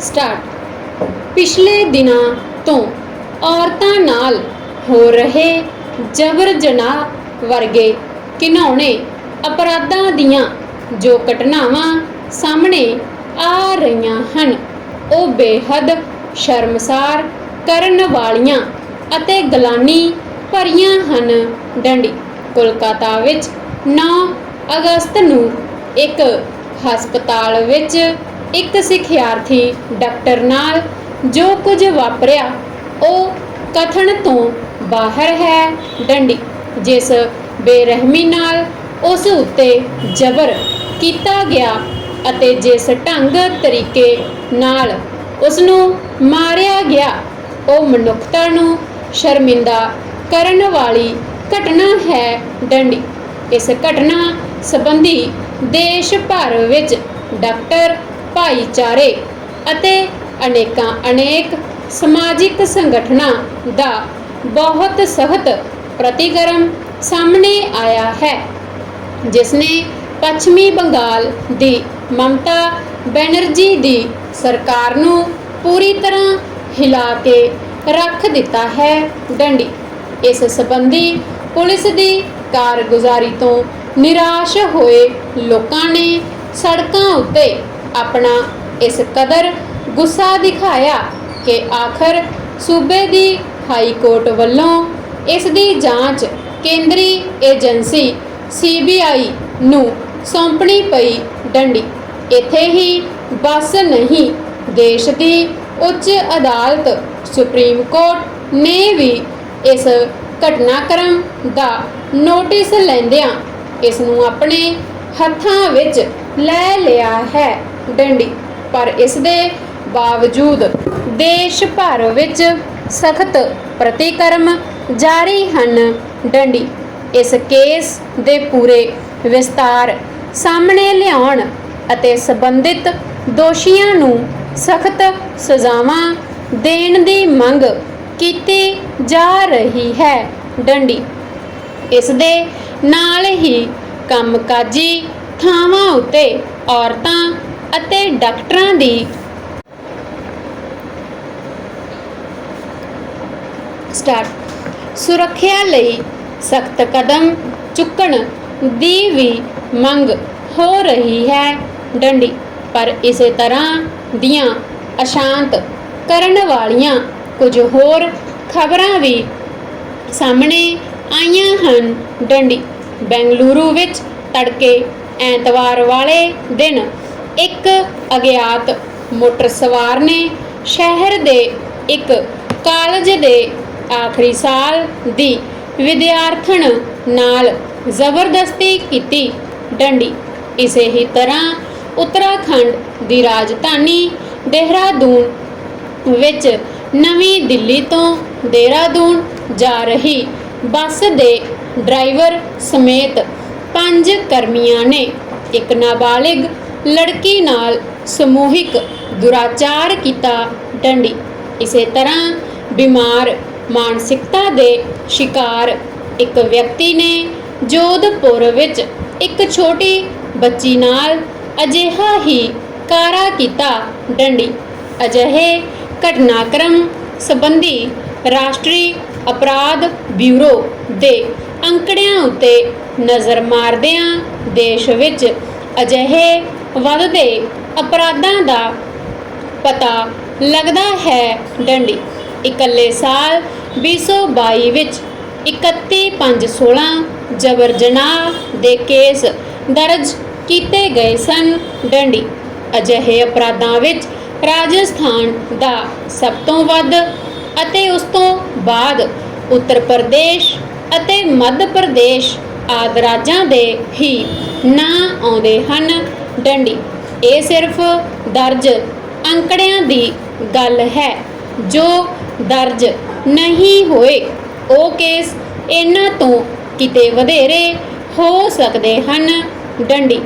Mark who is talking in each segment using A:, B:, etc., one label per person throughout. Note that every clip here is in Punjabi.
A: ਸਟਾਰਟ। ਪਿਛਲੇ ਦਿਨਾਂ ਤੋਂ ਔਰਤਾਂ ਨਾਲ ਹੋ ਰਹੇ ਜਬਰ ਜਨਾਹ ਵਰਗੇ ਘਿਨਾਉਣੇ ਅਪਰਾਧਾਂ ਦੀਆਂ ਜੋ ਘਟਨਾਵਾਂ ਸਾਹਮਣੇ ਆ ਰਹੀਆਂ ਹਨ, ਉਹ ਬੇਹੱਦ ਸ਼ਰਮਸਾਰ ਕਰਨ ਵਾਲੀਆਂ ਅਤੇ ਗਲਾਨੀ ਭਰੀਆਂ ਹਨ। ਡੰਡੀ, ਕੋਲਕਾਤਾ ਵਿੱਚ 9 ਅਗਸਤ ਨੂੰ ਇੱਕ ਹਸਪਤਾਲ ਵਿੱਚ ਇੱਕ ਸਿੱਖਿਆਰਥੀ ਡਾਕਟਰ ਨਾਲ ਜੋ ਕੁਝ ਵਾਪਰਿਆ, ਉਹ ਕਥਨ ਤੋਂ ਬਾਹਰ ਹੈ ਡੰਡੀ, ਜਿਸ ਬੇਰਹਿਮੀ ਨਾਲ ਉਸ ਉੱਤੇ ਜ਼ਬਰ ਕੀਤਾ ਗਿਆ ਅਤੇ ਜਿਸ ਢੰਗ ਤਰੀਕੇ ਨਾਲ ਉਸ ਨੂੰ ਮਾਰਿਆ ਗਿਆ, ਉਹ ਮਨੁੱਖਤਾ ਨੂੰ ਸ਼ਰਮਿੰਦਾ ਕਰਨ ਵਾਲੀ ਘਟਨਾ ਹੈ ਡੰਡੀ। ਇਸ ਘਟਨਾ ਸੰਬੰਧੀ ਦੇਸ਼ ਭਰ ਵਿੱਚ ਡਾਕਟਰ ਭਾਈਚਾਰੇ ਅਤੇ ਅਨੇਕਾਂ ਅਨੇਕ ਸਮਾਜਿਕ ਸੰਗਠਨਾਂ ਦਾ ਬਹੁਤ ਸਖਤ ਪ੍ਰਤੀਕਰਮ ਸਾਹਮਣੇ ਆਇਆ ਹੈ ਜਿਸ ਨੇ ਪੱਛਮੀ ਬੰਗਾਲ ਦੀ ਮਮਤਾ ਬੈਨਰਜੀ ਦੀ ਸਰਕਾਰ ਨੂੰ ਪੂਰੀ ਤਰ੍ਹਾਂ ਹਿਲਾ ਕੇ ਰੱਖ ਦਿੱਤਾ ਹੈ ਡੰਡੀ। ਇਸ ਸੰਬੰਧੀ ਪੁਲਿਸ ਦੀ ਕਾਰਗੁਜ਼ਾਰੀ ਤੋਂ ਨਿਰਾਸ਼ ਹੋਏ ਲੋਕਾਂ ਨੇ ਸੜਕਾਂ ਉੱਤੇ ਆਪਣਾ ਇਸ ਕਦਰ ਗੁੱਸਾ ਦਿਖਾਇਆ ਕਿ ਆਖਰ ਸੂਬੇ ਦੀ ਹਾਈ ਕੋਰਟ ਵੱਲੋਂ ਇਸ ਦੀ ਜਾਂਚ ਕੇਂਦਰੀ ਏਜੰਸੀ ਸੀਬੀਆਈ ਨੂੰ ਸੌਂਪਣੀ ਪਈ ਡੰਡੀ। ਇੱਥੇ ਹੀ ਬਸ ਨਹੀਂ, ਦੇਸ਼ ਦੀ ਉੱਚ ਅਦਾਲਤ, ਸੁਪਰੀਮ ਕੋਰਟ ਨੇ ਵੀ ਇਸ ਘਟਨਾਕ੍ਰਮ ਦਾ ਨੋਟਿਸ ਲੈਂਦਿਆਂ ਇਸ ਨੂੰ ਆਪਣੇ ਹੱਥਾਂ ਵਿੱਚ ਲੈ ਲਿਆ ਹੈ। ਡੰਡੀ ਪਰ ਇਸ ਦੇ ਬਾਵਜੂਦ ਦੇਸ਼ ਭਰ ਵਿੱਚ ਸਖਤ ਪ੍ਰਤੀਕਰਮ ਜਾਰੀ ਹਨ ਡੰਡੀ। ਇਸ ਕੇਸ ਦੇ ਪੂਰੇ ਵਿਸਤਾਰ ਸਾਹਮਣੇ ਲਿਆਉਣ ਅਤੇ ਸੰਬੰਧਿਤ ਦੋਸ਼ੀਆਂ ਨੂੰ ਸਖਤ ਸਜ਼ਾਵਾਂ ਦੇਣ ਦੀ ਮੰਗ ਕੀਤੀ ਜਾ ਰਹੀ ਹੈ ਡੰਡੀ। ਇਸ ਦੇ ਨਾਲ ਹੀ ਕੰਮਕਾਜੀ ਥਾਵਾਂ ਉੱਤੇ ਔਰਤਾਂ ਅਤੇ ਡਾਕਟਰਾਂ ਦੀ ਸਟਾਰਟ ਸੁਰੱਖਿਆ ਲਈ ਸਖਤ ਕਦਮ ਚੁੱਕਣ ਦੀ ਵੀ ਮੰਗ ਹੋ ਰਹੀ ਹੈ ਡੰਡੀ। ਪਰ ਇਸੇ ਤਰ੍ਹਾਂ ਦੀਆਂ ਅਸ਼ਾਂਤ ਕਰਨ ਵਾਲੀਆਂ ਕੁਝ ਹੋਰ ਖਬਰਾਂ ਵੀ ਸਾਹਮਣੇ ਆਈਆਂ ਹਨ। ਡੰਡੀ ਬੈਂਗਲੁਰੂ ਵਿੱਚ ਤੜਕੇ ਐਤਵਾਰ ਵਾਲੇ ਦਿਨ ਇੱਕ ਅਗਿਆਤ ਮੋਟਰ ਸਵਾਰ ਨੇ ਸ਼ਹਿਰ ਦੇ ਇੱਕ ਕਾਲਜ ਦੇ ਆਖਰੀ ਸਾਲ ਦੀ ਵਿਦਿਆਰਥਣ ਨਾਲ ਜ਼ਬਰਦਸਤੀ ਕੀਤੀ ਡੰਡੀ। ਇਸੇ ਹੀ ਤਰ੍ਹਾਂ ਉੱਤਰਾਖੰਡ ਦੀ ਰਾਜਧਾਨੀ ਦੇਹਰਾਦੂਨ ਵਿੱਚ ਨਵੀਂ ਦਿੱਲੀ ਤੋਂ ਦੇਹਰਾਦੂਨ ਜਾ ਰਹੀ ਬੱਸ ਦੇ ਡਰਾਈਵਰ ਸਮੇਤ ਪੰਜ ਕਰਮੀਆਂ ਨੇ। ਇੱਕ ਨਾਬਾਲਿਗ ਲੜਕੀ ਨਾਲ ਸਮੂਹਿਕ ਦੁਰਾਚਾਰ ਕੀਤਾ ਡੰਡੀ। ਇਸੇ ਤਰ੍ਹਾਂ ਬਿਮਾਰ ਮਾਨਸਿਕਤਾ ਦੇ ਸ਼ਿਕਾਰ ਇੱਕ ਵਿਅਕਤੀ ਨੇ ਜੋਧਪੁਰ ਵਿੱਚ ਇੱਕ ਛੋਟੀ ਬੱਚੀ ਨਾਲ ਅਜਿਹਾ ਹੀ ਕਾਰਾ ਕੀਤਾ ਡੰਡੀ। ਅਜਿਹੇ ਘਟਨਾਕ੍ਰਮ ਸੰਬੰਧੀ ਰਾਸ਼ਟਰੀ ਅਪਰਾਧ ਬਿਊਰੋ ਦੇ ਅੰਕੜਿਆਂ ਉੱਤੇ ਨਜ਼ਰ ਮਾਰਦਿਆਂ ਦੇਸ਼ ਵਿੱਚ ਅਜਿਹੇ ਵੱਧਦੇ ਅਪਰਾਧਾਂ ਦਾ ਪਤਾ ਲੱਗਦਾ ਹੈ। ਡੰਡੀ, ਇਕੱਲੇ ਸਾਲ 2022 ਵਿੱਚ 31516 ਜਬਰ ਜਨਾਹ ਦੇ ਕੇਸ ਦਰਜ ਕੀਤੇ ਗਏ ਸਨ। ਡੰਡੀ, ਅਜਿਹੇ ਅਪਰਾਧਾਂ ਵਿੱਚ ਰਾਜਸਥਾਨ ਦਾ ਸਭ ਤੋਂ ਵੱਧ ਅਤੇ ਉਸ ਤੋਂ ਬਾਅਦ ਉੱਤਰ ਪ੍ਰਦੇਸ਼ ਅਤੇ ਮੱਧ ਪ੍ਰਦੇਸ਼ ਆਦਿ ਰਾਜਾਂ ਦੇ ਹੀ ਨਾਂ ਆਉਂਦੇ ਹਨ। ਡੰਡੀ। ਇਹ ਸਿਰਫ ਦਰਜ ਅੰਕੜਿਆਂ ਦੀ ਗੱਲ ਹੈ। ਜੋ ਦਰਜ ਨਹੀਂ ਹੋਏ, ਉਹ ਕੇਸ ਇਹਨਾਂ ਤੋਂ ਕਿਤੇ ਵਧੇਰੇ ਹੋ ਸਕਦੇ ਹਨ। ਡੰਡੀ।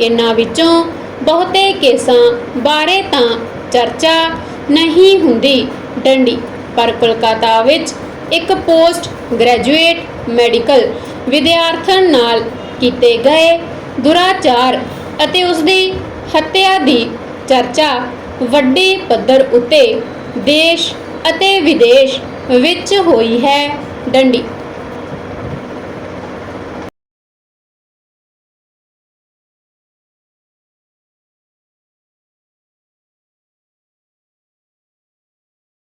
A: ਇਹਨਾਂ ਵਿੱਚੋਂ ਬਹੁਤੇ ਕੇਸਾਂ ਬਾਰੇ ਤਾਂ ਚਰਚਾ ਨਹੀਂ ਹੁੰਦੀ। ਡੰਡੀ। ਪਰ ਕੋਲਕਾਤਾ ਵਿੱਚ ਇੱਕ ਪੋਸਟ ਗ੍ਰੈਜੂਏਟ ਮੈਡੀਕਲ ਵਿਦਿਆਰਥਣ ਨਾਲ ਕੀਤੇ ਗਏ ਦੁਰਾਚਾਰ ਅਤੇ ਉਸ ਦੀ ਹੱਤਿਆ ਦੀ ਚਰਚਾ ਵੱਡੇ ਪੱਧਰ ਉੱਤੇ ਦੇਸ਼ ਅਤੇ ਵਿਦੇਸ਼ ਵਿੱਚ ਹੋਈ ਹੈ। ਡੰਡੀ